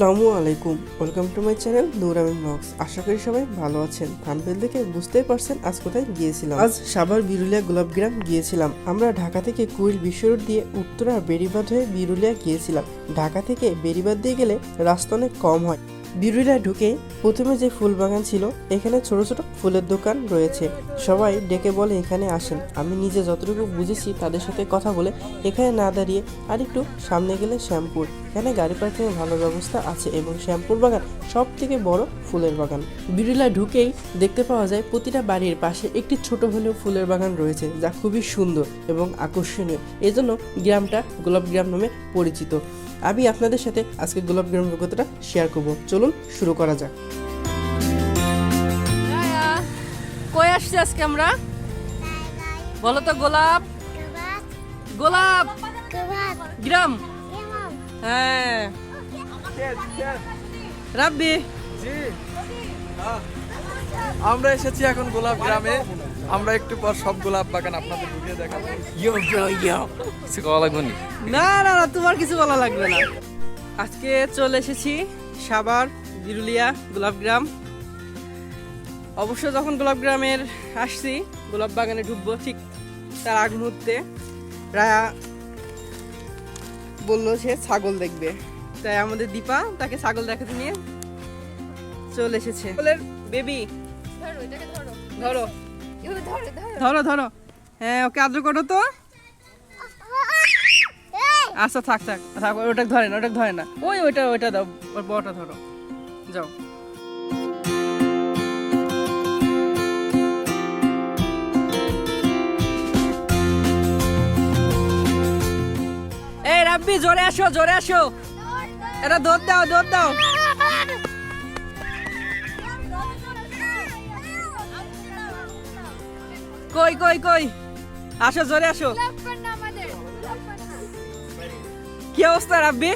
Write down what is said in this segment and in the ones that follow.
আসসালামু আলাইকুম। Welcome to my channel Nuramin blogs আশা করি সবাই ভালো আছেন। থাম্বেল দেখে বুঝতেই পারছেন আজ কোথায় গিয়েছিলাম। আজ সাভার বিরুলিয়া গোলাপগ্রাম গিয়েছিলাম। আমরা ঢাকা থেকে কুইল বিশ্ব রোড দিয়ে উত্তরা বেড়িবাঁধ হয়ে বিরুলিয়া গিয়েছিলাম। ঢাকা থেকে বেড়িবাঁধ দিয়ে গেলে রাস্তা অনেক কম হয়। বিরুলিয়া ঢুকে প্রথমে যে ফুল বাগান ছিল, এখানে ছোট ছোট ফুলের দোকান রয়েছে। সবাই ডেকে বলে, এখানে আসেন। আমি নিজে যতটুকু বুঝেছি তাদের সাথে কথা বলে এখানে না দাঁড়িয়ে আর একটু সামনে গেলে শ্যামপুর। এখানে গাড়ি পার্কিংয়ের ভালো ব্যবস্থা আছে এবং শ্যামপুর বাগান সব থেকে বড় ফুলের বাগান। বিরুলা ঢুকেই দেখতে পাওয়া যায় প্রতিটা বাড়ির পাশে একটি ছোট হলেও ফুলের বাগান রয়েছে, যা খুবই সুন্দর এবং আকর্ষণীয়। এজন্য গ্রামটা গোলাপ গ্রাম নামে পরিচিত। আমি আপনাদের সাথে আজকে গোলাপ গ্রাম অভিজ্ঞতাটা শেয়ার করব। চলুন শুরু করা যাক। কই আসছি আজকে আমরা? বলো তো গোলাপ। গোলাপ। গ্রাম। হ্যাঁ। রাব্বি। হ্যাঁ। আমরা এসেছি এখন গোলাপ গ্রামে। আমরা একটু পর সব গোলাপ বাগান আপনাদের ঘুরিয়ে দেখাবো। ইয়ো ইয়ো ইয়ো কিছু কওয়া লাগবে নি? না না না তোমার কিছু বলা লাগবে না। আজকে চলে এসেছি সাভার বিরুলিয়া গোলাপগ্রাম। অবশ্য যখন গোলাপগ্রামের আসছি গোলাপ বাগানে ঢুকবো ঠিক তার আগ মুহূর্তে। রায়া বলল সে ছাগল দেখবে। তাই আমাদের দীপা তাকে ছাগল দেখাতে নিয়ে চলে এসেছে। বেবি ধরো। ধরো। ধরো ধরো। হ্যাঁ ওকে আদ্র করো তো। আচ্ছা থাক থাক থাক ওটা ধরে না ওটা ধরে না। ওই ওইটা ওইটা দাও বড়টা ধরো। যাও। এই রাব্বি জোরে আসো জোরে আসো। এটা দৌড় দাও দৌড় দাও। কই কই কই? আসো জোরে আসো। কি অবস্থা রাব্বি?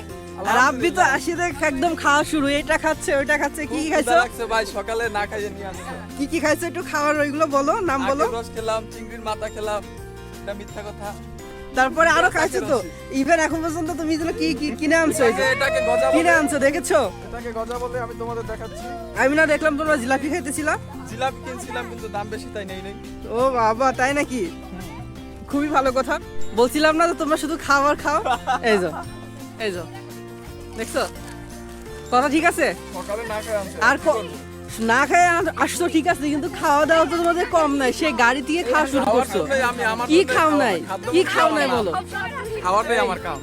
রাব্বি তো আসি দেখ একদম খাওয়া শুরু। এটা খাচ্ছে ওইটা খাচ্ছে কি কি খাইছো? লাগছে ভাই সকালে না খাইয়ে নিয়ে আসছে। কি কি খাইছো? একটু খাওয়ার ওইগুলো বলো নাম বলো। রস খেলাম চিংড়ির মাথা খেলাম এটা মিথ্যা কথা। তারপরে আরও খাইছো তো? ইভেন এখন পর্যন্ত তুমি এগুলো কি কি কিনে আনছো? এটাকে গজা কিনে আনছো দেখেছ? এটাকে গজা বলে আমি তোমাদের দেখাচ্ছি। আমি না দেখলাম তোমরা জিলাপি খাইতেছিলাম জিলাপি কিনছিলাম কিন্তু দাম বেশি তাই নেই নেই। ও বাবা তাই নাকি? খুবই ভালো কথা। বলছিলাম না যে তোমরা শুধু খাবার খাও? এই যো এই যো দেখছ? কথা ঠিক আছে? আর না খায় আসছো ঠিক আছে কিন্তু খাওয়া দাওয়া তো তোমাদের কম নাই। সে গাড়ি থেকে খাওয়া শুরু করছ। কি খাও নাই? কি খাও নাই বলো? খাওয়াটাই আমার কাম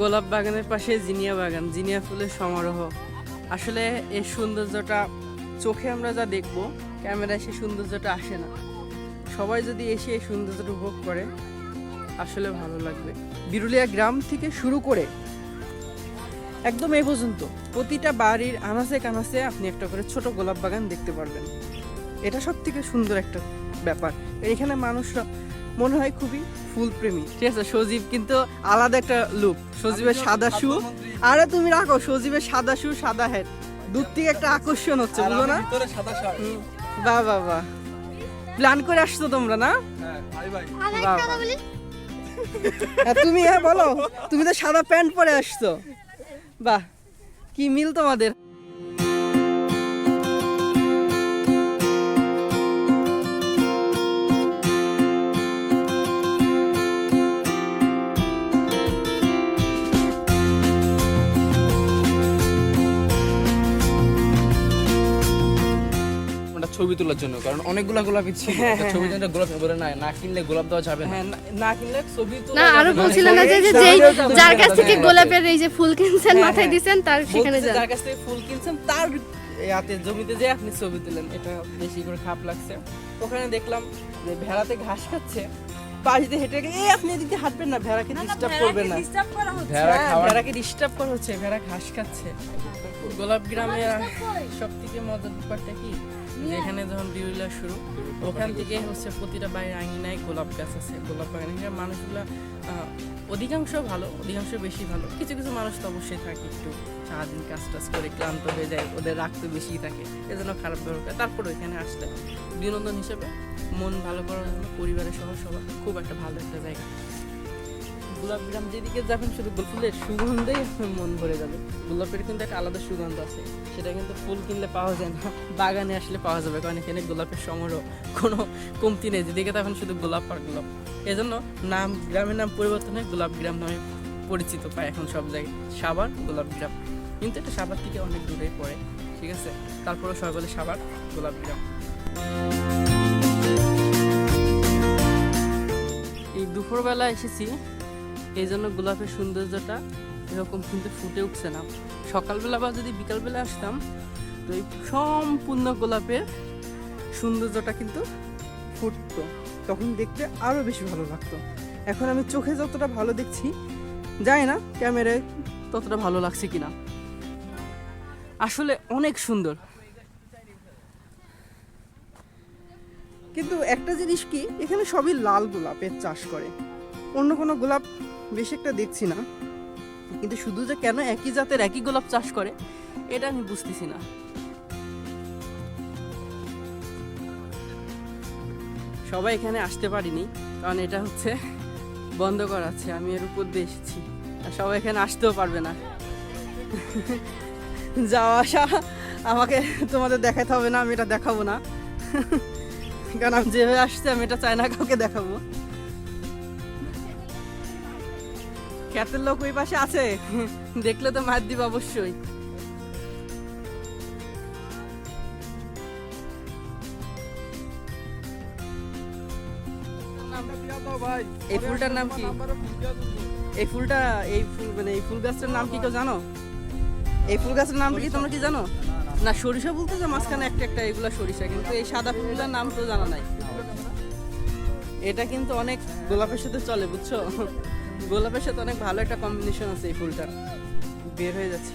গোলাপ বাগানের পাশে জিনিয়া বাগান জিনিয়া ফুলের সমারোহ। আসলে এই সৌন্দর্যটা চোখে আমরা যা দেখব, ক্যামেরায় সে সৌন্দর্যটা আসে না। সবাই যদি এসে এই সৌন্দর্যটা উপভোগ করে, আসলে ভালো লাগবে। বিরুলিয়া গ্রাম থেকে শুরু করে একদম এই পর্যন্ত প্রতিটা বাড়ির আনাচে কানাচে আপনি একটা করে ছোট গোলাপ বাগান দেখতে পারবেন। এটা সব থেকে সুন্দর একটা ব্যাপার। এখানে মানুষরা মনে হয় খুবই ফুল প্রেমী ঠিক আছে সজীব কিন্তু আলাদা একটা লুক সজীবের সাদা শু আরে তুমি রাখো সজীবের সাদা শু সাদা হেড দূর থেকে একটা আকর্ষণ হচ্ছে বুঝলো না? বাহ বাহ বাহ। প্ল্যান করে আসছো তোমরা না? হ্যাঁ। হ্যাঁ, তুমি হ্যাঁ বলো। তুমি তো সাদা প্যান্ট পরে আসছো। বাহ কি মিল তোমাদের? ছবি তোলার জন্য কারণ অনেকগুলা গোলাপই ছিল। হ্যাঁ, হ্যাঁ, জন্য গোলাপ বলে না না কিনলে গোলাপ দেওয়া যাবে না। হ্যাঁ না- কিনলে ছবি তো না আরও বলছিলেন না যে যে হ্যাঁ, যেই হ্যাঁ, যার কাছ থেকে হ্যাঁ, গোলাপের এই যে ফুল কিনছেন হ্যাঁ, মাথায় হ্যাঁ। দিছেন তার সেখানে যান। যার কাছ থেকে ফুল কিনছেন তার ইয়াতে জমিতে যে আপনি ছবি তুলেন এটা বেশি করে খারাপ লাগছে। ওখানে দেখলাম যে ভেড়াতে ঘাস খাচ্ছে পাশ দিয়ে হেঁটে গিয়ে "এই, আপনি এদিকে হাঁটবেন না ভেড়াকে ডিস্টার্ব করবেন না। ভেড়া হ্যাঁ, ভেড়াকে ডিস্টার্ব করা হচ্ছে ভেড়া ঘাস খাচ্ছে। গোলাপ গ্রামে সব থেকে মজার ব্যাপারটা কি? যেখানে যখন বিউলা শুরু, ওখান থেকে হচ্ছে প্রতিটা বাড়ির আঙিনায় গোলাপ গাছ আছে। গোলাপ বাগানে এখানে মানুষগুলো অধিকাংশ ভালো, অধিকাংশ বেশি ভালো। কিছু কিছু মানুষ তো অবশ্যই থাকে একটু সারাদিন কাজ টাজ করে ক্লান্ত হয়ে যায়, ওদের রাগ তো বেশি থাকে, এজন্য খারাপ ব্যবহার তারপর ওইখানে আসলে বিনোদন হিসেবে মন ভালো করার জন্য পরিবারের সহ সবার, খুব একটা ভালো একটা জায়গা। গোলাপ গ্রাম যেদিকে যাবেন শুধু ফুলের সুগন্ধেই মন ভরে যাবে। গোলাপের কিন্তু একটা আলাদা সুগন্ধ আছে। সেটা কিন্তু ফুল কিনলে পাওয়া যায় না, বাগানে আসলে পাওয়া যাবে, কারণ এখানে গোলাপের সমারোহ কোনো কমতি নেই। যেদিকে যাবেন শুধু গোলাপ আর গোলাপ। এজন্য নাম, গ্রামের নাম পরিবর্তন হয়ে গোলাপ নামে পরিচিত পায় এখন সব জায়গায়। সাবার গোলাপ গ্রাম কিন্তু এটা সাবার থেকে অনেক দূরে পড়ে, ঠিক আছে? তারপরে বলে সাবার গোলাপ গ্রাম এই দুপুরবেলা এসেছি এই জন্য গোলাপের সৌন্দর্যটা এরকম কিন্তু ফুটে উঠছে না। সকালবেলা বা যদি বিকালবেলা আসতাম, তো এই সম্পূর্ণ গোলাপের সৌন্দর্যটা কিন্তু ফুটতো। তখন দেখতে আরও বেশি ভালো লাগতো। এখন আমি চোখে যতটা ভালো দেখছি, জানি না ক্যামেরায় ততটা ভালো লাগছে কিনা। আসলে অনেক সুন্দর। কিন্তু একটা জিনিস কি, এখানে সবই লাল গোলাপের চাষ করে। অন্য কোনো গোলাপ বেশি একটা দেখছি না। কিন্তু শুধু যে কেন একই জাতের একই গোলাপ চাষ করে, এটা আমি বুঝতেছি না। সবাই এখানে আসতে পারিনি, কারণ এটা হচ্ছে বন্ধ করা আছে, আমি এর উপর দিয়ে এসেছি। আর সবাই এখানে আসতেও পারবে না। যাওয়া আসা আমাকে তোমাদের দেখাতে হবে না, আমি এটা দেখাবো না। কারণ আমি যেভাবে আসছি, আমি এটা চাই না কাউকে দেখাবো। খ্যাতের লোক ওই পাশে আছে। দেখলে তো মার দিব অবশ্যই। এই ফুলটার নাম কি? এই ফুলটা, এই ফুল মানে এই ফুল গাছটার নাম কি কেউ জানো? এই ফুল গাছের নাম কি তোমরা কি জানো? না, সরিষা বলতে যে মাঝখানে একটা একটা এগুলা সরিষা, কিন্তু এই সাদা ফুলগুলোর নাম তো জানা নাই। এটা কিন্তু অনেক গোলাপের সাথে চলে, বুঝছ? গোলাপের সাথে অনেক ভালো একটা কম্বিনেশন আছে এই ফুলটা। বের হয়ে যাচ্ছে।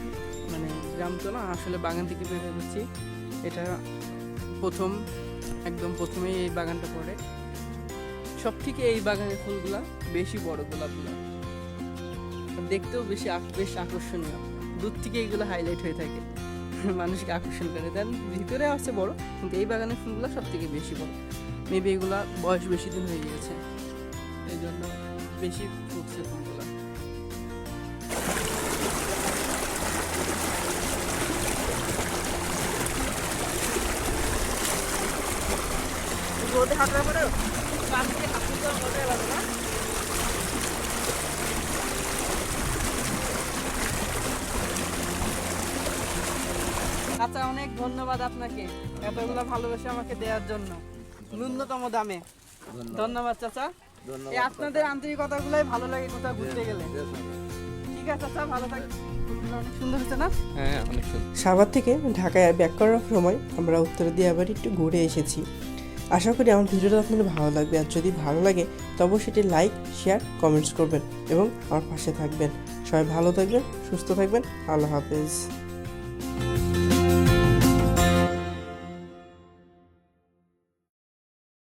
মানে গ্রাম তো না, আসলে বাগান থেকে বের হয়ে যাচ্ছি। এটা প্রথম, একদম প্রথমেই এই বাগানটা পড়ে। সব থেকে এই বাগানের ফুলগুলা, বেশি বড় গোলাপগুলা। দেখতেও বেশি বেশ আকর্ষণীয়। দূর থেকে এইগুলো হাইলাইট হয়ে থাকে। মানুষকে আকর্ষণ করে। দেন ভিতরে আছে বড়, কিন্তু এই বাগানের ফুলগুলো সব থেকে বেশি বড়। মেবি এগুলা বয়স বেশি দিন হয়ে গিয়েছে। এই জন্য বেশি ফুটছে ফুলগুলা। রোদে হাঁটার পরে পাশে হাঁটতে তো মজাই লাগে না? আচ্ছা অনেক ধন্যবাদ আপনাকে এতগুলো ভালোবেসে আমাকে দেওয়ার জন্য। ন্যূনতম দামে। ধন্যবাদ চাচা। আপনাদের আন্তরিকতাগুলোই ভালো লাগে কোথাও ঘুরতে গেলে। ঠিক আছে চাচা ভালো থাকবেন ফুলগুলো অনেক সুন্দর হচ্ছে না? হ্যাঁ অনেক সুন্দর। সাভার থেকে ঢাকায় ব্যাক করার সময় আমরা উত্তর দিয়ে আবার একটু ঘুরে এসেছি। আশা করি আমার ভিডিওটা আপনাদের ভালো লাগবে আর যদি ভালো লাগে তবে সেটি লাইক শেয়ার কমেন্টস করবেন এবং আমার পাশে থাকবেন। সবাই ভালো থাকবেন সুস্থ থাকবেন আল্লাহ হাফেজ।